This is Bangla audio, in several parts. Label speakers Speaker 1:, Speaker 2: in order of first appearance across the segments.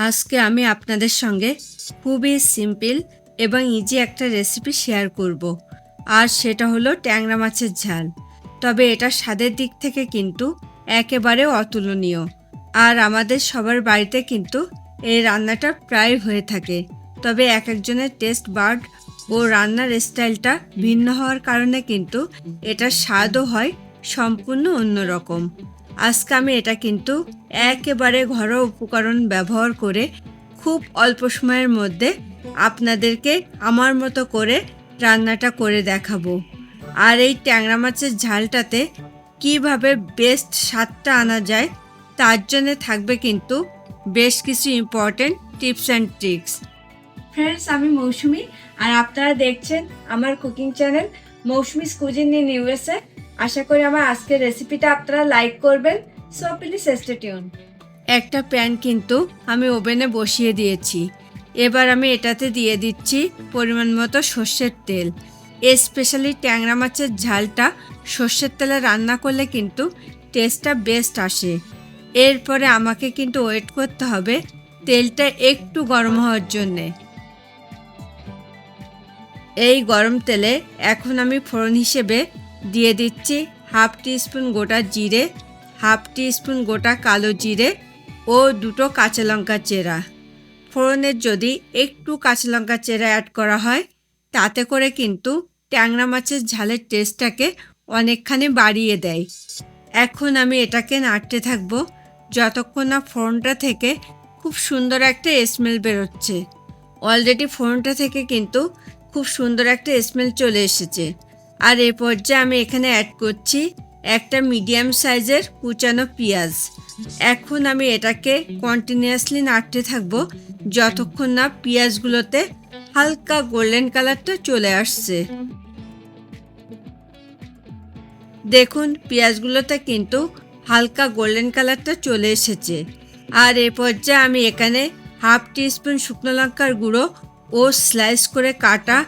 Speaker 1: আজকে আমি আপনাদের সঙ্গে খুবই সিম্পল এবং ইজি একটা রেসিপি শেয়ার করব। আর সেটা হলো ট্যাংরা মাছের ঝাল। তবে এটা স্বাদের দিক থেকে কিন্তু একেবারে অতুলনীয়। আর আমাদের সবার বাড়িতে কিন্তু এই রান্নাটা প্রায় হয়ে থাকে। তবে এক একজনের টেস্ট বার্ড ও রান্নার স্টাইলটা ভিন্ন হওয়ার কারণে কিন্তু এটার স্বাদও হয় সম্পূর্ণ অন্যরকম। আজকে আমি এটা কিন্তু একেবারে ঘরোয়া উপকরণ ব্যবহার করে খুব অল্প সময়ের মধ্যে আপনাদেরকে আমার মতো করে রান্নাটা করে দেখাবো। আর এই ট্যাংরা মাছের ঝালটাতে কীভাবে বেস্ট স্বাদটা আনা যায় তার জন্যে থাকবে কিন্তু বেশ কিছু important tips and tricks friends আমি মৌসুমি, আর আপনারা দেখছেন আমার cooking channel Mousumi cuisine in USA আশা করি আমার আজকের রেসিপিটা আপনারা লাইক করবেন সো প্লিজ স্টে টিউন একটা প্যান কিন্তু আমি ওভেনে বসিয়ে দিয়েছি। এবার আমি এটাতে দিয়ে দিচ্ছি পরিমাণ মতো সর্ষের তেল। স্পেশালি ট্যাংরা মাছের ঝালটা সর্ষের তেলে রান্না করলে কিন্তু টেস্টটা বেস্ট আসে। এরপরে আমাকে কিন্তু ওয়েট করতে হবে তেলটা একটু গরম হওয়ার জন্যে। এই গরম তেলে এখন আমি ফোড়ন হিসেবে দিয়ে দিচ্ছি হাফ টিস্পুন গোটা জিরে, হাফ টিস্পুন গোটা কালো জিরে ও দুটো কাঁচা লঙ্কা চেরা। ফোড়নের যদি একটু কাঁচা লঙ্কা চেরা অ্যাড করা হয়, তাতে করে কিন্তু ট্যাংরা মাছের ঝালের টেস্টটাকে অনেকখানি বাড়িয়ে দেয়। এখন আমি এটাকে নাড়তে থাকব যতক্ষণ না ফোড়নটা থেকে খুব সুন্দর একটা স্মেল বেরোচ্ছে। অলরেডি ফোড়নটা থেকে কিন্তু খুব সুন্দর একটা স্মেল চলে এসেছে। আর এ পর্যায়ে আমি এখানে অ্যাড করছি একটা মিডিয়াম সাইজের কুচানো পেঁয়াজ। এখন আমি এটাকে কন্টিনিউয়াসলি নাড়তে থাকব যতক্ষণ না পেঁয়াজগুলোতে হালকা গোল্ডেন কালারটা চলে আসছে। দেখুন, পেঁয়াজগুলোতে কিন্তু হালকা গোল্ডেন কালারটা চলে এসেছে। আর এ পর্যায়ে আমি এখানে হাফ টিস্পুন শুকনো লঙ্কার গুঁড়ো ও স্লাইস করে কাটা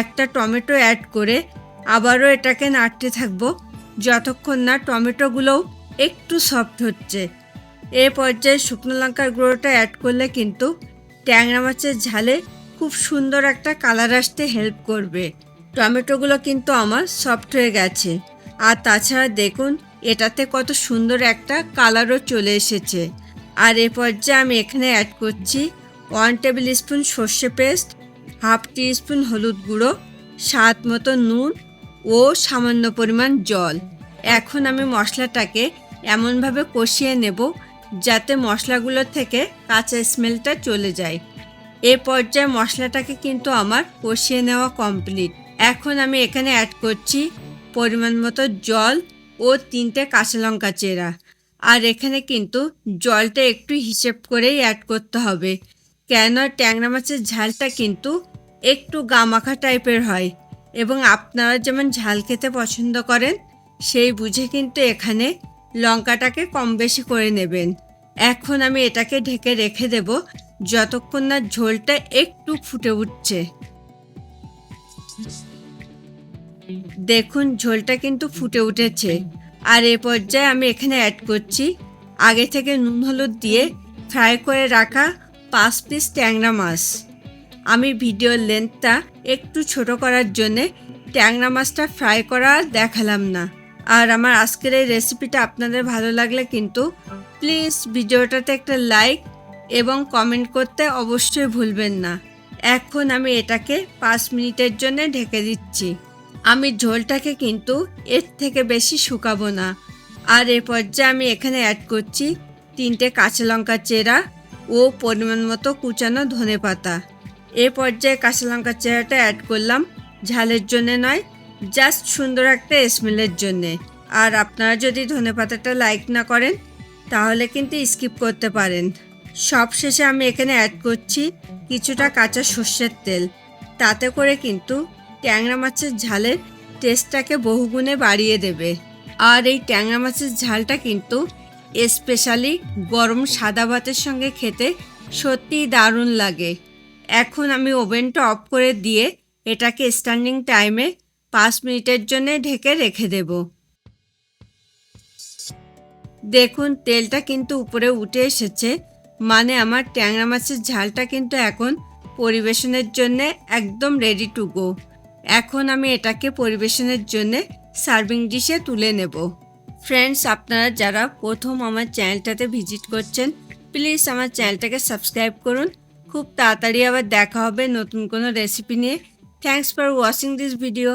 Speaker 1: একটা টমেটো অ্যাড করে আবারও এটাকে নাড়তে থাকব। যতক্ষণ না টমেটোগুলোও একটু সফট হচ্ছে। এ পর্যায়ে শুকনো লঙ্কার গুঁড়োটা অ্যাড করলে কিন্তু ট্যাংরা মাছের ঝালে খুব সুন্দর একটা কালার আসতে হেল্প করবে। টমেটোগুলো কিন্তু আমার সফট হয়ে গেছে। আর তাছাড়া দেখুন, এটাতে কত সুন্দর একটা কালারও চলে এসেছে। আর এ পর্যায়ে আমি এখানে অ্যাড করছি ওয়ান টেবিল স্পুন সর্ষে পেস্ট হাফ টি স্পুন হলুদ গুঁড়ো, স্বাদ মতো নুন ও সামান্য পরিমাণ জল। এখন আমি মশলাটাকে এমনভাবে কষিয়ে নেব যাতে মশলাগুলোর থেকে কাঁচা স্মেলটা চলে যায়। এ পর্যায়ে মশলাটাকে কিন্তু আমার কষিয়ে নেওয়া কমপ্লিট এখন আমি এখানে অ্যাড করছি পরিমাণ মতো জল ও তিনটে কাঁচা লঙ্কা চেরা। আর এখানে কিন্তু জলটা একটু হিসেব করেই অ্যাড করতে হবে। কেন ট্যাংরা মাছের ঝালটা কিন্তু একটু গামাখা টাইপের হয়। এবং আপনারা যেমন ঝাল খেতে পছন্দ করেন, সেই বুঝে কিন্তু এখানে লঙ্কাটাকে কম বেশি করে নেবেন। এখন আমি এটাকে ঢেকে রেখে দেব, যতক্ষণ না ঝোলটা একটু ফুটে উঠছে। দেখুন, ঝোলটা কিন্তু ফুটে উঠেছে। আর এ পর্যায়ে আমি এখানে অ্যাড করছি আগে থেকে নুন, হলুদ দিয়ে ফ্রাই করে রাখা পাঁচ পিস ট্যাংরা মাছ। আমি ভিডিওর লেন্থটা একটু ছোট করার জন্যে ট্যাংরা মাছটা ফ্রাই করা দেখালাম না। আর আমার আজকের এই রেসিপিটা আপনাদের ভালো লাগলে কিন্তু প্লিজ ভিডিওটাতে একটা লাইক এবং কমেন্ট করতে অবশ্যই ভুলবেন না। এখন আমি এটাকে পাঁচ মিনিটের জন্য ঢেকে দিচ্ছি। আমি ঝোলটাকে কিন্তু এর থেকে বেশি শুকাবো না। আর এ পর্যায়ে আমি এখানে অ্যাড করছি তিনটে কাঁচা লঙ্কা চেরা ও পরিমাণ মতো কুচানো ধনে পাতা এ পর্যায়ে কাঁচা লঙ্কা চেরাটা অ্যাড করলাম। ঝালের জন্যে নয় জাস্ট সুন্দর একটা স্মেলের জন্যে। আর আপনারা যদি ধনে পাতাটা লাইক না করেন, তাহলে কিন্তু স্কিপ করতে পারেন। সব শেষে আমি এখানে অ্যাড করছি কিছুটা কাঁচা সর্ষের তেল। তাতে করে কিন্তু ট্যাংরা মাছের ঝালের টেস্টটাকে বহুগুণে বাড়িয়ে দেবে। আর এই ট্যাংরা মাছের ঝালটা কিন্তু স্পেশালি গরম সাদা ভাতের সঙ্গে খেতে সত্যিই দারুণ লাগে। এখন আমি ওভেনটা অফ করে দিয়ে এটাকে স্ট্যান্ডিং টাইমে পাঁচ মিনিটের জন্য ঢেকে রেখে দেব। দেখুন, তেলটা কিন্তু উপরে উঠে এসেছে। মানে আমার ট্যাংরা মাছের ঝালটা কিন্তু এখন পরিবেশনের জন্য একদম রেডি টু গো এখন আমি এটাকে পরিবেশনের জন্য সার্ভিং ডিশে তুলে নেব। ফ্রেন্ডস আপনারা যারা প্রথম আমার চ্যানেলটাতে ভিজিট করছেন প্লিজ আমার চ্যানেলটাকে সাবস্ক্রাইব করুন। খুব তাড়াতাড়ি আবার দেখা হবে নতুন কোনো রেসিপি নিয়ে। Thanks for watching this video